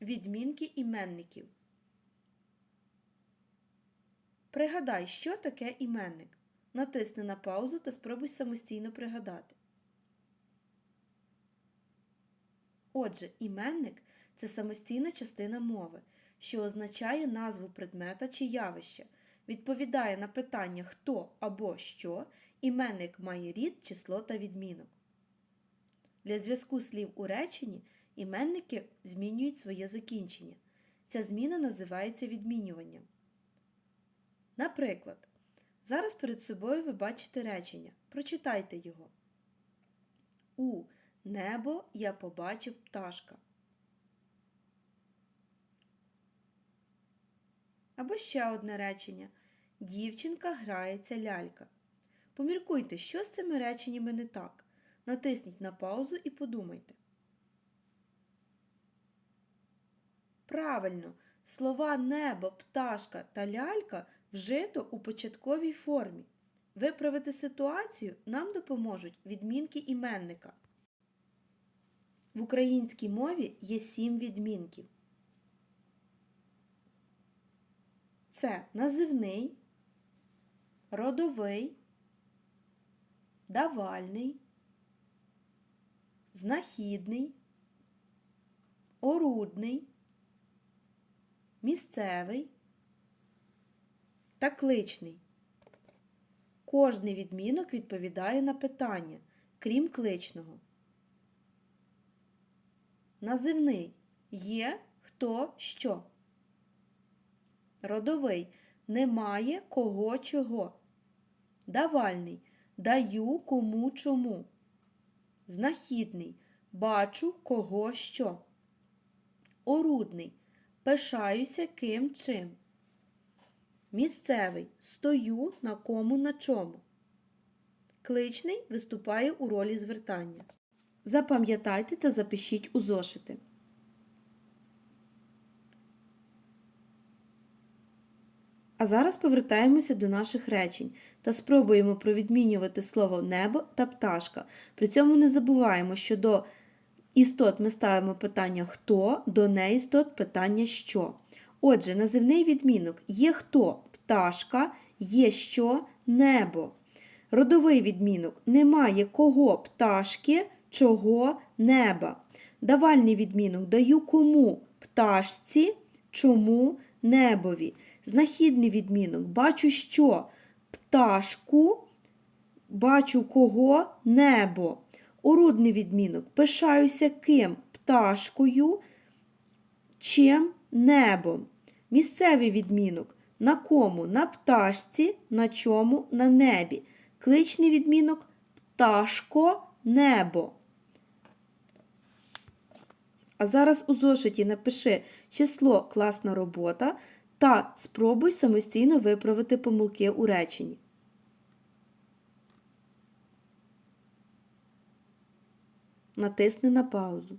Відмінки іменників. Пригадай, що таке іменник. Натисни на паузу та спробуй самостійно пригадати. Отже, іменник це самостійна частина мови, що означає назву предмета чи явища, відповідає на питання хто або що, іменник має рід, число та відмінок. Для зв'язку слів у реченні іменники змінюють своє закінчення. Ця зміна називається відмінюванням. Наприклад, зараз перед собою ви бачите речення. Прочитайте його. У небо я побачив пташка. Або ще одне речення. Дівчинка грається лялька. Поміркуйте, що з цими реченнями не так. Натисніть на паузу і подумайте. Правильно, слова небо, пташка та лялька вжито у початковій формі. Виправити ситуацію нам допоможуть відмінки іменника. В українській мові є сім відмінків. Це називний, родовий, давальний, знахідний, орудний, місцевий та кличний. Кожний відмінок відповідає на питання, крім кличного. Називний є хто що. Родовий немає кого чого. Давальний даю кому чому. Знахідний бачу кого що. Орудний пишаюся ким чим. Місцевий стою на кому на чому. Кличний виступає у ролі звертання. Запам'ятайте та запишіть у зошити. А зараз повертаємося до наших речень та спробуємо провідмінювати слово небо та пташка. При цьому не забуваємо, що до істот ми ставимо питання хто, до неістот питання що. Отже, називний відмінок є хто пташка, є що небо. Родовий відмінок немає кого пташки, чого неба. Давальний відмінок даю кому пташці, чому небові. Знахідний відмінок бачу що пташку, бачу кого небо. Орудний відмінок пишаюся ким пташкою, чим небом. Місцевий відмінок на кому на пташці, на чому на небі. Кличний відмінок пташко небо. А зараз у зошиті напиши число класна робота та спробуй самостійно виправити помилки у реченні. Натисни на паузу.